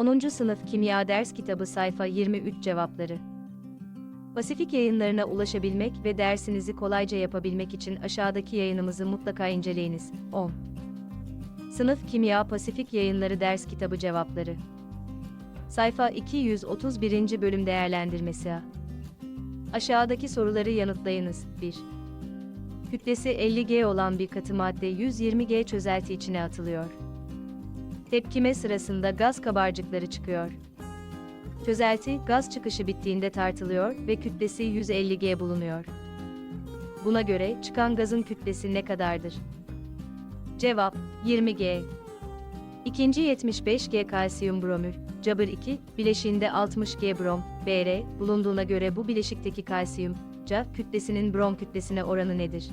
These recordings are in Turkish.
10. Sınıf Kimya Ders Kitabı Sayfa 23 Cevapları Pasifik yayınlarına ulaşabilmek ve dersinizi kolayca yapabilmek için aşağıdaki yayınımızı mutlaka inceleyiniz. 10. Sınıf Kimya Pasifik Yayınları Ders Kitabı Cevapları Sayfa 231. Bölüm Değerlendirmesi A. Aşağıdaki soruları yanıtlayınız. 1. Kütlesi 50G olan bir katı madde 120G çözelti içine atılıyor. Tepkime sırasında gaz kabarcıkları çıkıyor. Çözelti, gaz çıkışı bittiğinde tartılıyor ve kütlesi 150G bulunuyor. Buna göre çıkan gazın kütlesi ne kadardır? Cevap 20G. İkinci 75G kalsiyum bromür, Cabır 2, bileşiğinde 60G brom, Br, bulunduğuna göre bu bileşikteki kalsiyum, Ca, kütlesinin brom kütlesine oranı nedir?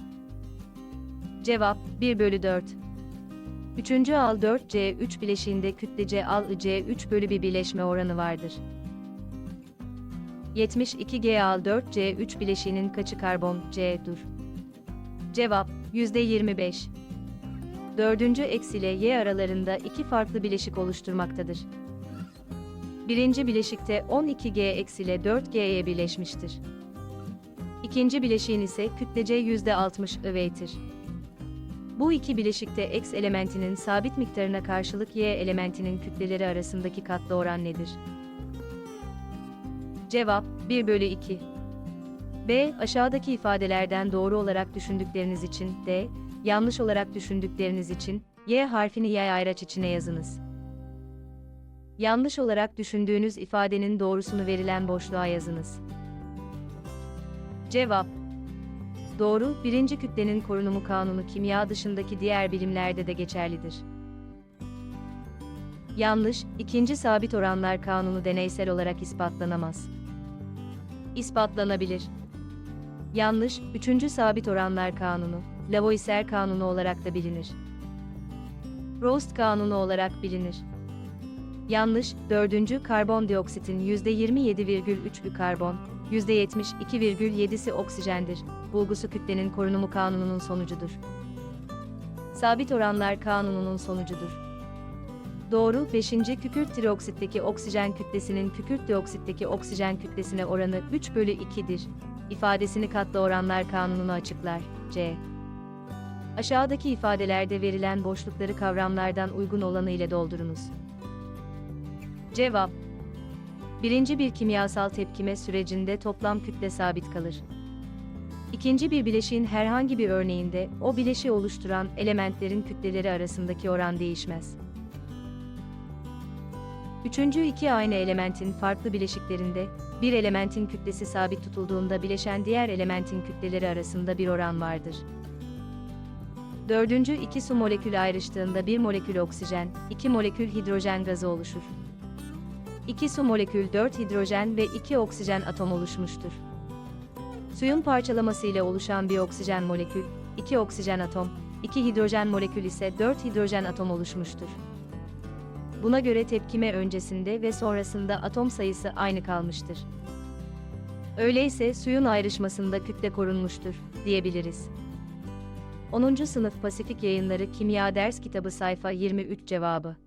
Cevap 1 bölü 4. Üçüncü al 4C3 bileşiğinde kütlece al C3 bölü bir birleşme oranı vardır. 72G al 4C3 bileşiğinin kaçı karbon C'dur? Cevap %25. Dördüncü X ile Y aralarında iki farklı bileşik oluşturmaktadır. Birinci bileşikte 12G eksi ile 4G'ye birleşmiştir. İkinci bileşiğin ise kütlece %60 öveytir. Bu iki bileşikte X elementinin sabit miktarına karşılık Y elementinin kütleleri arasındaki katlı oran nedir? Cevap 1 bölü 2. B. Aşağıdaki ifadelerden doğru olarak düşündükleriniz için D. Yanlış olarak düşündükleriniz için Y harfini yay ayraç içine yazınız. Yanlış olarak düşündüğünüz ifadenin doğrusunu verilen boşluğa yazınız. Cevap Doğru, birinci kütlenin korunumu kanunu kimya dışındaki diğer bilimlerde de geçerlidir. Yanlış, ikinci sabit oranlar kanunu deneysel olarak ispatlanamaz. İspatlanabilir. Yanlış, üçüncü sabit oranlar kanunu, Lavoisier kanunu olarak da bilinir. Rost kanunu olarak bilinir. Yanlış, dördüncü karbondioksitin %27,3'ü karbon, %72,7'si oksijendir. Bulgusu kütlenin korunumu kanununun sonucudur. Sabit oranlar kanununun sonucudur. Doğru, 5. kükürt trioksitteki oksijen kütlesinin kükürt dioksitteki oksijen kütlesine oranı 3 bölü 2'dir. İfadesini katlı oranlar kanununu açıklar. C. Aşağıdaki ifadelerde verilen boşlukları kavramlardan uygun olanı ile doldurunuz. Cevap Birinci bir kimyasal tepkime sürecinde toplam kütle sabit kalır. İkinci bir bileşiğin herhangi bir örneğinde o bileşiği oluşturan elementlerin kütleleri arasındaki oran değişmez. Üçüncü iki aynı elementin farklı bileşiklerinde bir elementin kütlesi sabit tutulduğunda bileşen diğer elementin kütleleri arasında bir oran vardır. Dördüncü iki su molekülü ayrıştığında bir molekül oksijen, iki molekül hidrojen gazı oluşur. 2 su molekül 4 hidrojen ve 2 oksijen atom oluşmuştur. Suyun parçalaması ile oluşan bir oksijen molekül, 2 oksijen atom, 2 hidrojen molekül ise 4 hidrojen atom oluşmuştur. Buna göre tepkime öncesinde ve sonrasında atom sayısı aynı kalmıştır. Öyleyse suyun ayrışmasında kütle korunmuştur diyebiliriz. 10. Sınıf Pasifik Yayınları Kimya Ders Kitabı Sayfa 23 Cevabı